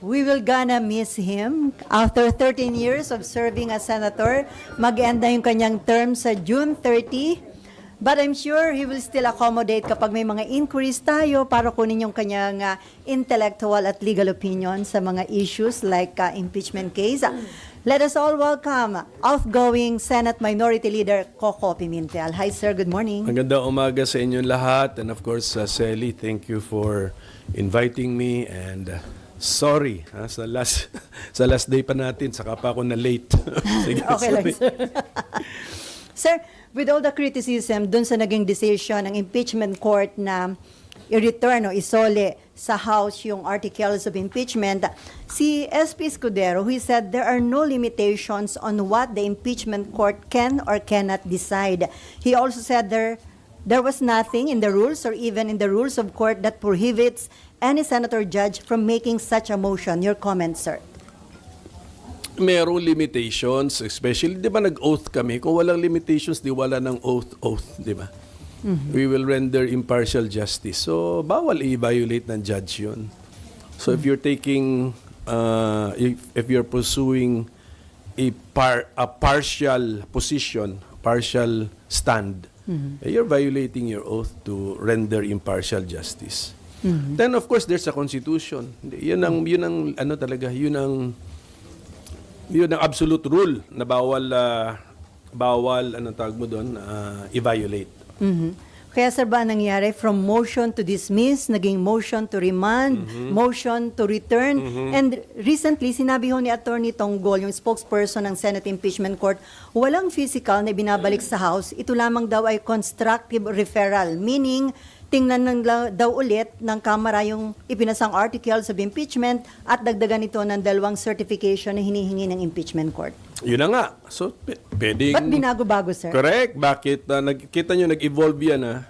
we will gonna miss him. After 13 years of serving as senator, mag-end na yung kanyang term sa June 30. But I'm sure he will still accommodate kapag may mga inquiries tayo para kunin yung kanyang ah, intellectual at legal opinion sa mga issues like ah, impeachment case. Let us all welcome outgoing Senate Minority Leader Coco Pimentel. Hi sir, good morning. Maganda umaga sa inyong lahat and of course uh, Sally, thank you for inviting me and uh, sorry ha, sa last sa last day pa natin saka pa ako na late. Sige, Okay lang, sir. sir, with all the criticism dun sa naging decision ng impeachment court na i-return o isole sa House yung articles of impeachment, si SP Escudero, he said there are no limitations on what the impeachment court can or cannot decide. He also said there there was nothing in the rules or even in the rules of court that prohibits any senator judge from making such a motion. Your comment, sir. Merong limitations, especially 'di ba nag-oath kami? Kung walang limitations, di wala ng oath oath, 'di ba? We will render impartial justice. So bawal i-violate ng judge 'yun. So if you're taking uh, if, if you're pursuing a par a partial position, partial stand, eh, you're violating your oath to render impartial justice. Then of course there's a constitution. Yun ang yun ang ano talaga, yun ang yun ang absolute rule na bawal ah, bawal anong tawag mo doon ah, i-violate. Mhm. Kaya sir ba nangyari? From motion to dismiss, naging motion to remand, motion to return, and recently sinabi ho ni Attorney Tonggol, yung spokesperson ng Senate Impeachment Court, walang physical na binabalik sa House, ito lamang daw ay constructive referral, meaning tingnan ng daw ulit ng Kamara yung ipinasang articles of impeachment at dagdagan ito ng dalawang certification na hinihingi ng impeachment court. Yun na nga. So p- pwedeng Ba't binago-bago, sir? Correct. Bakit uh, nakita nyo nag-evolve yan ah?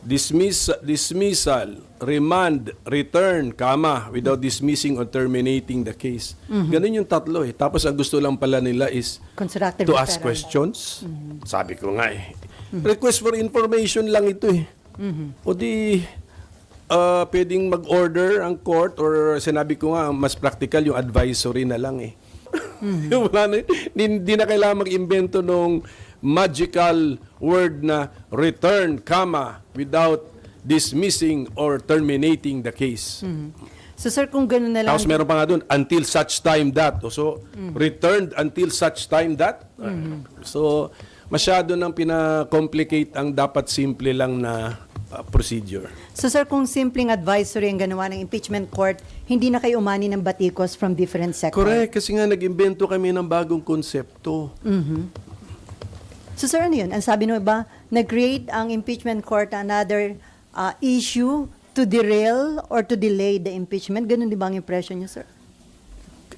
Dismiss, dismissal, remand, return, kama, without dismissing or terminating the case. Ganun yung tatlo eh. Tapos ang gusto lang pala nila is Constructive to ask referral. questions. Sabi ko nga eh. Request for information lang ito eh. O di ah, pwedeng mag-order ang court or sinabi ko nga mas practical yung advisory na lang eh. Yung wala na, di, di na kailangan mag-imbento nung magical word na return, comma, without dismissing or terminating the case. So sir, kung gano'n na lang, Tapos meron pa nga doon, until such time that. So, returned until such time that. So, masyado nang pina-complicate ang dapat simple lang na uh, procedure. So sir, kung simpleng advisory ang ganawa ng impeachment court, hindi na kayo umani ng batikos from different sectors. Correct, kasi nga nag-imbento kami ng bagong konsepto. So sir, ano yun? Ang sabi nyo ba, nag-create ang impeachment court another uh, issue to derail or to delay the impeachment? Ganun di ba ang impression nyo, sir?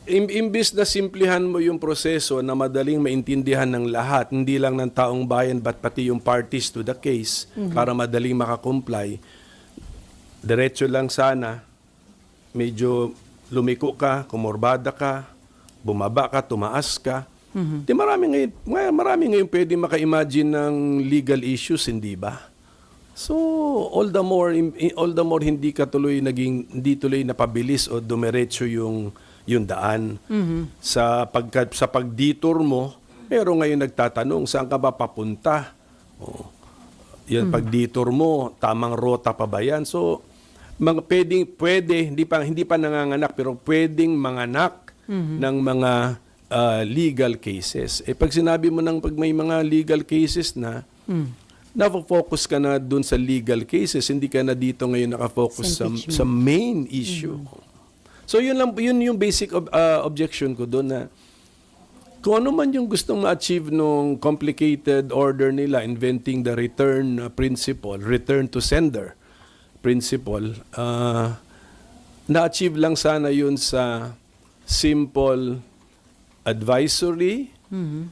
Im- imbis na simplihan mo yung proseso na madaling maintindihan ng lahat, hindi lang ng taong bayan but pati yung parties to the case para madaling makakomply, diretso lang sana, medyo lumiko ka, kumorbada ka, bumaba ka, tumaas ka. Di marami ngayon, nga- marami ngayon pwede maka-imagine ng legal issues, hindi ba? So, all the more all the more hindi ka tuloy naging hindi tuloy napabilis o dumiretso yung yung daan. Sa pagka, sa pagdetour mo, meron ngayon nagtatanong saan ka ba papunta? O, yan pagdetour mo, tamang rota pa ba yan? So, mga pwedeng pwede hindi pa hindi pa nanganganak pero pwedeng manganak ng mga ah, legal cases. Eh pag sinabi mo ng pag may mga legal cases na na-focus ka na dun sa legal cases, hindi ka na dito ngayon nakafocus Sa sa, main issue. So yun lang yun yung basic ob- ah, objection ko doon na kung ano man yung gustong ma-achieve nung complicated order nila inventing the return uh, principle, return to sender principle, ah, na-achieve lang sana yun sa simple advisory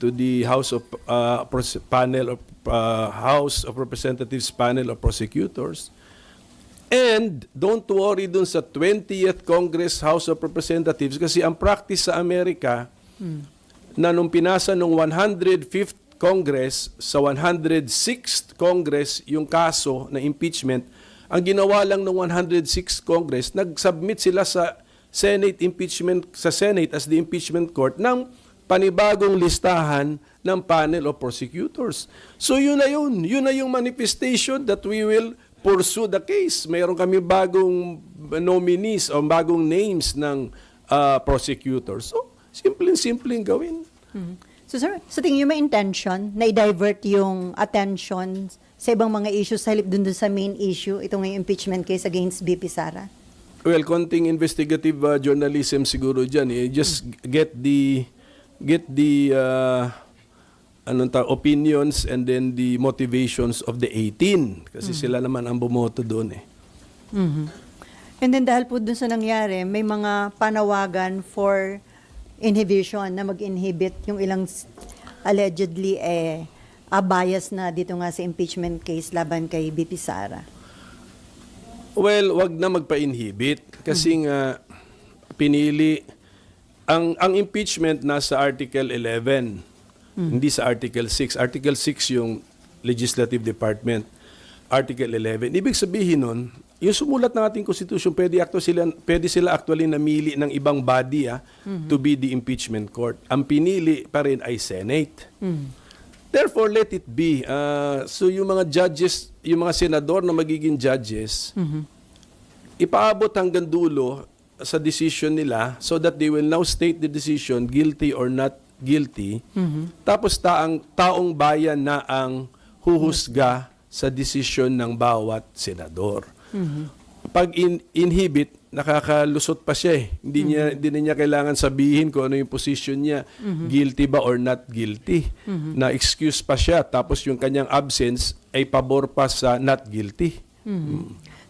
to the House of uh, panel of uh, House of Representatives panel of prosecutors. And don't worry dun sa 20th Congress House of Representatives kasi ang practice sa Amerika na nung pinasa nung 105th Congress sa 106th Congress yung kaso na impeachment, ang ginawa lang ng 106th Congress, nag-submit sila sa Senate impeachment sa Senate as the impeachment court ng panibagong listahan ng panel of prosecutors. So yun na yun. Yun na yung manifestation that we will pursue the case. Mayroon kami bagong nominees o bagong names ng ah, prosecutors. So, simpleng-simpleng gawin. Mhm. So sir, sa tingin niyo may intention na i-divert yung attention sa ibang mga issues sa halip dun, dun sa main issue, ito ngayong impeachment case against BP Sara? Well, konting investigative uh, journalism siguro diyan. Eh. Just get the get the uh, anong ta opinions and then the motivations of the 18 kasi sila naman ang bumoto doon eh. Mhm. And then dahil po dun sa nangyari, may mga panawagan for inhibition na mag-inhibit yung ilang allegedly eh a bias na dito nga sa impeachment case laban kay BP Sara. Well, wag na magpa-inhibit kasi nga pinili ang ang impeachment nasa Article 11, hindi sa Article 6. Article 6 yung Legislative Department. Article 11. Ibig sabihin nun, yung sumulat ng ating constitution, pwede, acto sila, pwede sila actually namili ng ibang body ah, to be the impeachment court. Ang pinili pa rin ay Senate. Therefore, let it be. Uh, so yung mga judges, yung mga senador na magiging judges, ipaabot hanggang dulo sa decision nila so that they will now state the decision guilty or not guilty. Tapos taang taong bayan na ang huhusga sa desisyon ng bawat senador. Pag in- inhibit, nakakalusot pa siya eh. Hindi niya hindi na niya kailangan sabihin kung ano yung position niya, guilty ba or not guilty. Na excuse pa siya tapos yung kanyang absence ay pabor pa sa not guilty.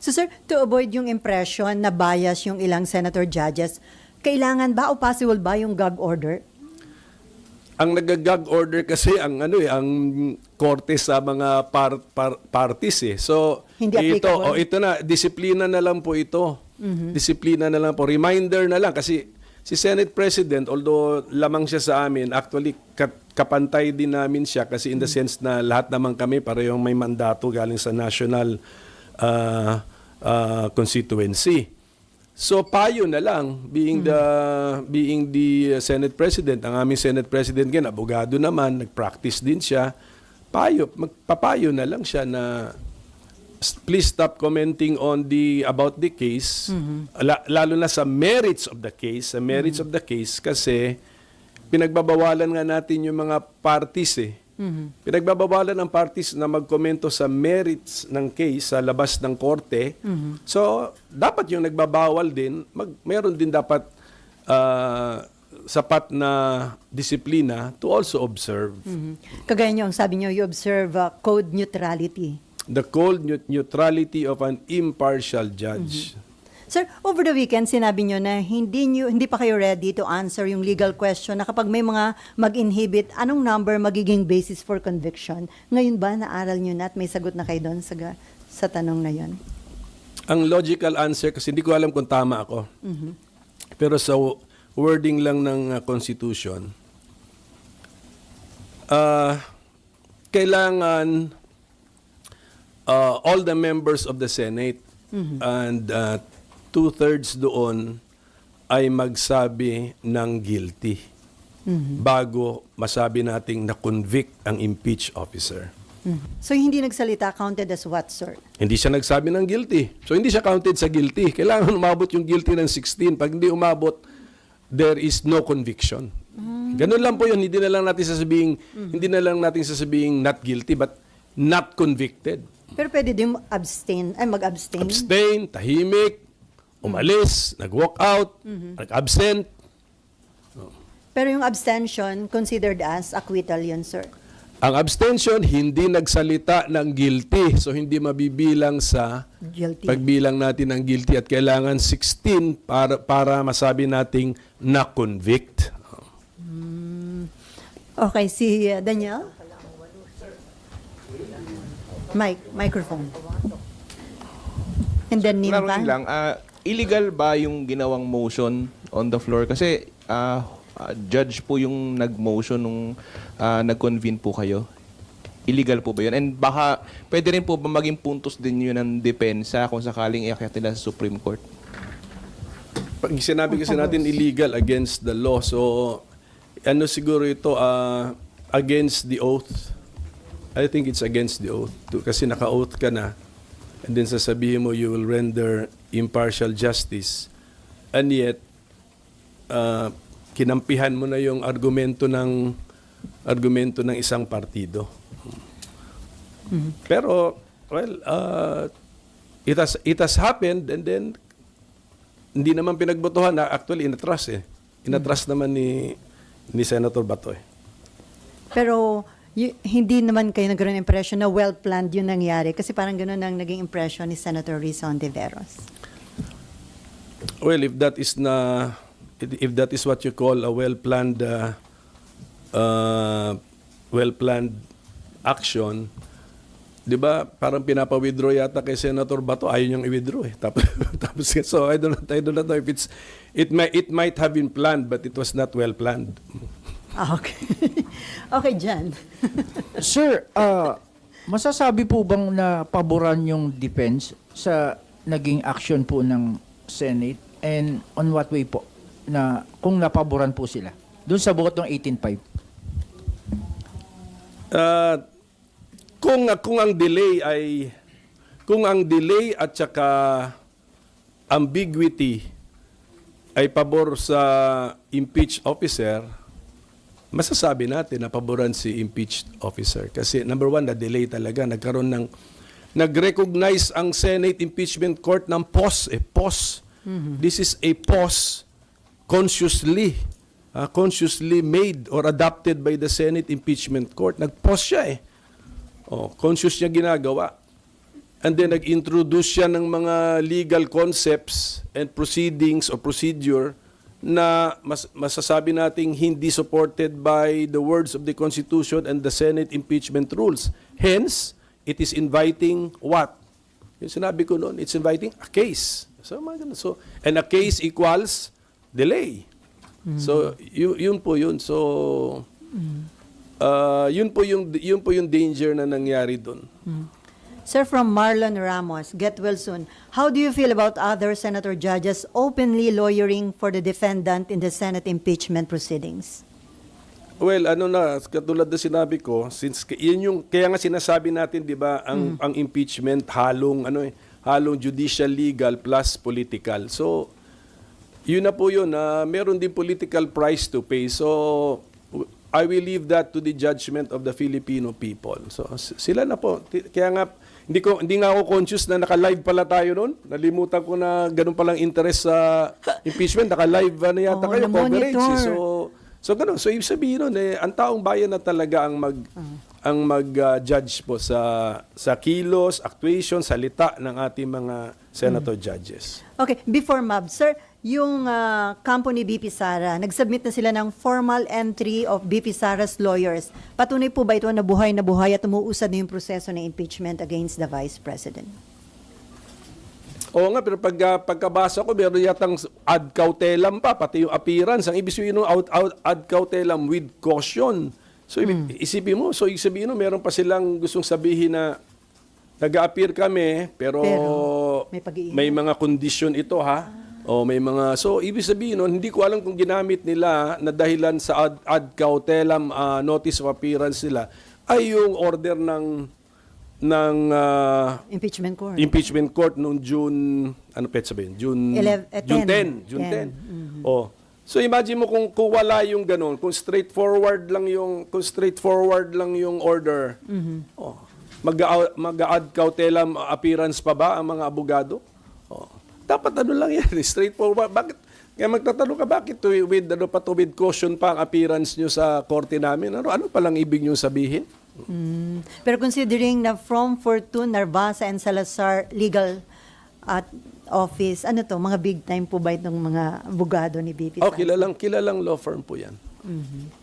So sir, to avoid yung impression na bias yung ilang senator judges, kailangan ba o possible ba yung gag order? Ang nagagag order kasi ang ano eh ang korte sa mga par, par- parties eh. So Hindi ito applicable. oh, ito na disiplina na lang po ito. Disiplina na lang po. Reminder na lang kasi si Senate President although lamang siya sa amin actually ka- kapantay din namin siya kasi in the sense na lahat naman kami parehong may mandato galing sa national ah, ah, constituency. So payo na lang being the being the uh, Senate President, ang aming Senate President gan abogado naman, nag-practice din siya. Payo, magpapayo na lang siya na please stop commenting on the about the case. La- lalo na sa merits of the case, sa merits of the case kasi pinagbabawalan nga natin yung mga parties eh. Pinagbabawalan ng parties na magkomento sa merits ng case sa labas ng korte. So, dapat yung nagbabawal din, mag, meron din dapat ah, sapat na disiplina to also observe. Mhm. Kagaya nyo, ang sabi nyo, you observe uh, code neutrality. The cold neut- neutrality of an impartial judge. Sir, over the weekend, sinabi nyo na hindi, nyo, hindi pa kayo ready to answer yung legal question na kapag may mga mag-inhibit, anong number magiging basis for conviction? Ngayon ba, naaral nyo na at may sagot na kayo doon sa, sa tanong na yon? Ang logical answer, kasi hindi ko alam kung tama ako, pero sa wording lang ng uh, Constitution, ah, kailangan uh, all the members of the Senate and uh, two-thirds doon ay magsabi ng guilty bago masabi nating na-convict ang impeach officer. So, hindi nagsalita counted as what, sir? Hindi siya nagsabi ng guilty. So hindi siya counted sa guilty. Kailangan umabot yung guilty ng 16. Pag hindi umabot, there is no conviction. Ganun lang po yun. Hindi na lang natin sasabihin, hindi na lang natin sasabihin not guilty, but not convicted. Pero pwede din abstain, ay mag-abstain. Abstain, tahimik, umalis, nag-walk out, nag-absent. Pero yung abstention, considered as acquittal yun, sir. Ang abstention, hindi nagsalita ng guilty. So hindi mabibilang sa Guilty. pagbilang natin ng guilty at kailangan 16 para para masabi nating na-convict. Okay, si uh, Daniel? Mic, microphone. And then Nimpa? lang, ah, illegal ba yung ginawang motion on the floor? Kasi ah, ah, judge po yung nag-motion nung ah, nag-convene po kayo. Illegal po ba yun? And baka pwede rin po ba maging puntos din yun ng depensa kung sakaling iakyat nila sa Supreme Court? pag sinabi kasi natin illegal against the law, so ano siguro ito ah, against the oath. I think it's against the oath. To, kasi naka-oath ka na and then sasabihin mo you will render impartial justice and yet ah, kinampihan mo na yung argumento ng argumento ng isang partido. Pero well, uh, it has it has happened and then hindi naman pinagbotohan na actually inatras eh. Inatras naman ni ni Senator Bato eh. Pero y- hindi naman kayo nagkaroon ng impression na well-planned yung nangyari kasi parang gano'n ang naging impression ni Senator Rizon de Veros. Well, if that is na if that is what you call a well-planned uh, uh, well-planned action, 'di ba? Parang pinapa-withdraw yata kay Senator Bato, ayaw niyang i-withdraw eh. Tapos tapos so I don't I don't know if it's it might it might have been planned but it was not well planned. Ah, okay. okay, Jan. Sir, ah, masasabi po bang na paboran yung defense sa naging action po ng Senate and on what way po na kung napaboran po sila doon sa buot ng 18.5? Uh, kung kung ang delay ay kung ang delay at saka ambiguity ay pabor sa impeached officer, masasabi natin na paboran si impeached officer. Kasi number one, na-delay talaga. Nagkaroon ng, nag-recognize ang Senate Impeachment Court ng POS. Eh, POS. This is a POS consciously uh, consciously made or adopted by the Senate Impeachment Court. Nag-pause siya eh. Oh, conscious niya ginagawa. And then nag-introduce siya ng mga legal concepts and proceedings or procedure na mas, masasabi nating hindi supported by the words of the Constitution and the Senate impeachment rules. Hence, it is inviting what? Yung sinabi ko noon, it's inviting a case. So, so and a case equals delay. So, yu- yun po yun. So, uh, yun po yung yun po yung danger na nangyari doon. Sir, from Marlon Ramos, get well soon. How do you feel about other senator judges openly lawyering for the defendant in the Senate impeachment proceedings? Well, ano na, katulad na sinabi ko, since yun yung kaya nga sinasabi natin, 'di ba, ang ang impeachment halong ano eh, halong judicial legal plus political. So, yun na po yun, na meron din political price to pay. So, I will leave that to the judgment of the Filipino people. So, sila na po. Kaya nga, hindi ko hindi nga ako conscious na naka-live pala tayo noon. Nalimutan ko na ganun palang interest sa impeachment. Naka-live na yata Oo, kayo, coverage. eh. So, so ganun. So, ibig sabihin nun, eh, ang taong bayan na talaga ang mag ang mag-judge po sa sa kilos, actuation, salita ng ating mga senator judges. Okay, before Mab, sir, yung ah, kampo ni BP Sara, nag-submit na sila ng formal entry of BP Sara's lawyers. Patunay po ba ito na buhay na buhay at umuusad na yung proseso ng impeachment against the Vice President? Oo nga, pero pag, ah, pagkabasa ko, meron yatang ad cautelam pa, pati yung appearance. Ang ibig sabihin ng out, out, ad cautelam with caution. So, ibig- isipin mo, so sabihin mo, meron pa silang gustong sabihin na nag-appear kami, pero, Pero, may may mga condition ito ha. O may mga so ibig sabihin nun, hindi ko alam kung ginamit nila na dahilan sa ad, ad cautelam ah, notice of appearance nila ay yung order ng ng ah, Impeachment court. impeachment court noong June ano petsa ba yun? June Elev- eh, June 10. 10, June 10. 10. Oh. So imagine mo kung, kung wala yung ganun, kung straightforward lang yung kung straightforward lang yung order. Oh. Mag mag-add cautelam appearance pa ba ang mga abogado? Oh. Dapat ano lang yan, straightforward. Bakit kaya magtatanong ka bakit to, with ano pa to with caution pa ang appearance nyo sa korte namin? Ano ano pa lang ibig nyo sabihin? Mm. Pero considering na from Fortune, Narvasa, and Salazar legal at office, ano to, mga big time po ba itong mga abogado ni BP Oh, kilalang kilalang law firm po 'yan. Mhm.